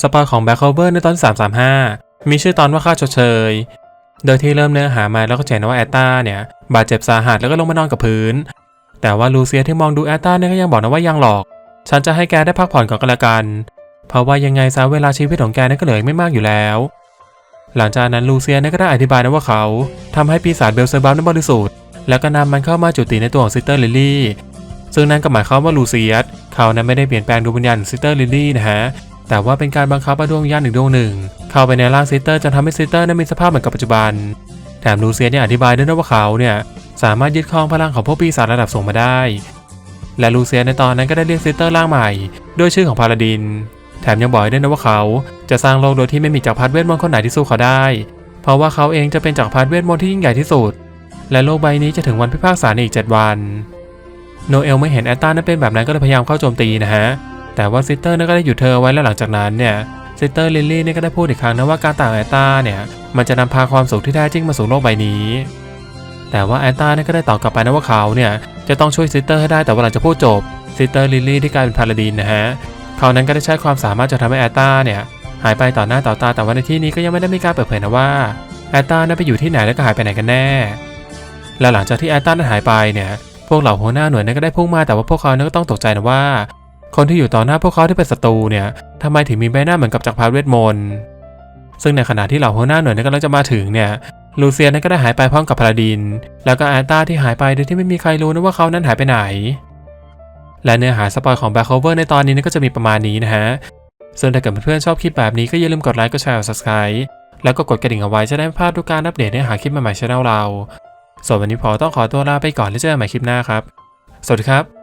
สปอยของ Back Cover ในตอน 335 มีชื่อตอนว่าค่าชดเชย โดยที่เริ่มเนื้อหามาแล้วก็จะเห็นว่าแอตตาเนี่ย บาดเจ็บสาหัสแล้วก็ลงมานอนกับพื้น แต่ว่าลูเซียที่มองดูแอตตาเนี่ยก็ยังบอกนะว่ายังหรอก ฉันจะให้แกได้พักผ่อนก่อนก็แล้วกัน เพราะว่ายังไงซะเวลาชีวิตของแกนั้นก็เหลือไม่มากอยู่แล้ว หลังจากนั้นลูเซียเนี่ยก็ได้อธิบายนะว่าเขาทำให้ปีศาจเบลเซบับนั้นบริสุทธิ์แล้วก็นำมันเข้ามาจุติในตัวของซิสเตอร์ลิลลี่ซึ่งนั่นก็หมายความว่าลูเซียสเขานั้นไม่ได้เปลี่ยนแปลงดวงวิญญาณของซิสเตอร์ลิลลี่นะฮะ แต่ว่าเป็นการบังคับให้ดวงวิญญาณหนึ่งดวงหนึ่งเข้าไปในร่างซิสเตอร์จนทำให้ซิสเตอร์นั้นมีสภาพเหมือนกับปัจจุบัน แถมลูเซียเนี่ยอธิบายด้วยนะว่าเขาเนี่ยสามารถยึดครองพลังของพวกปีศาจระดับสูงมาได้ และลูเซียในตอนนั้นก็ได้เรียกซิสเตอร์ร่างใหม่ด้วยชื่อของพาลาดิน แถมยังบอกอีกด้วยนะว่าเขาจะสร้างโลกโดยที่ไม่มีจักรพรรดิเวทมนต์คนไหนที่สู้เขาได้ เพราะว่าเขาเองจะเป็นจักรพรรดิเวทมนต์ที่ยิ่งใหญ่ที่สุด และโลกใบนี้จะถึงวันพิพากษาในอีก 7 วัน โนเอลไม่เห็นแอตตานั้นเป็นแบบนั้นก็เลยพยายามเข้าโจมตีนะฮะ แต่ว่าซิสเตอร์นั้นก็ได้หยุดเธอไว้แล้วหลังจากนั้นเนี่ยซิสเตอร์ลิลลี่เนี่ยก็ได้พูดอีกครั้งนะว่าการต่างแอตตาเนี่ยมันจะนำพาความสุขที่แท้จริงมาสู่โลกใบนี้ แต่ว่าแอตตาเนี่ยก็ได้ตอบกลับไปนะว่าเขาเนี่ยจะต้องช่วยซิสเตอร์ให้ได้แต่ว่าหลังจากพูดจบซิสเตอร์ลิลลี่ที่กลายเป็นพาลาดินนะฮะเขานั้นก็ได้ใช้ความสามารถจะทำให้แอตตาเนี่ยหายไปต่อหน้าต่อตาแต่ว่าในที่นี้ก็ยังไม่ได้มีการเปิดเผยนะว่าแอตตานั้นไปอยู่ที่ไหนแล้วก็หายไปไหนกันแน่ และหลังจากที่แอตตันนั้นหายไปเนี่ยพวกเหล่าหัวหน้าหน่วยนั้นก็ได้พุ่งมาแต่ว่าพวกเขาเนี่ยก็ต้องตกใจนะว่า คนที่อยู่ต่อหน้าพวกเขาที่เป็นศัตรูเนี่ยทำไมถึงมีใบหน้าเหมือนกับจักรพรรดิเวทมนต์ซึ่งในขณะที่เหล่าหัวหน้าหน่วยนั้นกำลังจะมาถึงเนี่ยลูเซียนนั้นก็ได้หายไปพร้อมกับพาลาดิน แล้วก็อตตาที่หายไปโดยที่ไม่มีใครรู้นะว่าเขานั้นหายไปไหน และเนื้อหาสปอยของ Back Cover ในตอนนี้นก็จะมีประมาณนี้นะฮะ ส่วนถ้าเกิดเพื่อนๆชอบคลิปแบบนี้ก็อย่าลืมกดไลค์กดแชร์กด subscribe แล้วก็กดกระดิ่งเอาไว้จะได้ไม่พลาดทุกการอัปเดตเนื้อหาคลิปใหม่ๆช่องเรา ส่วนวันนี้พอต้องขอตัวลาไปก่อนแล้วเจอกันใหม่คลิปหน้าครับ สวัสดีครับ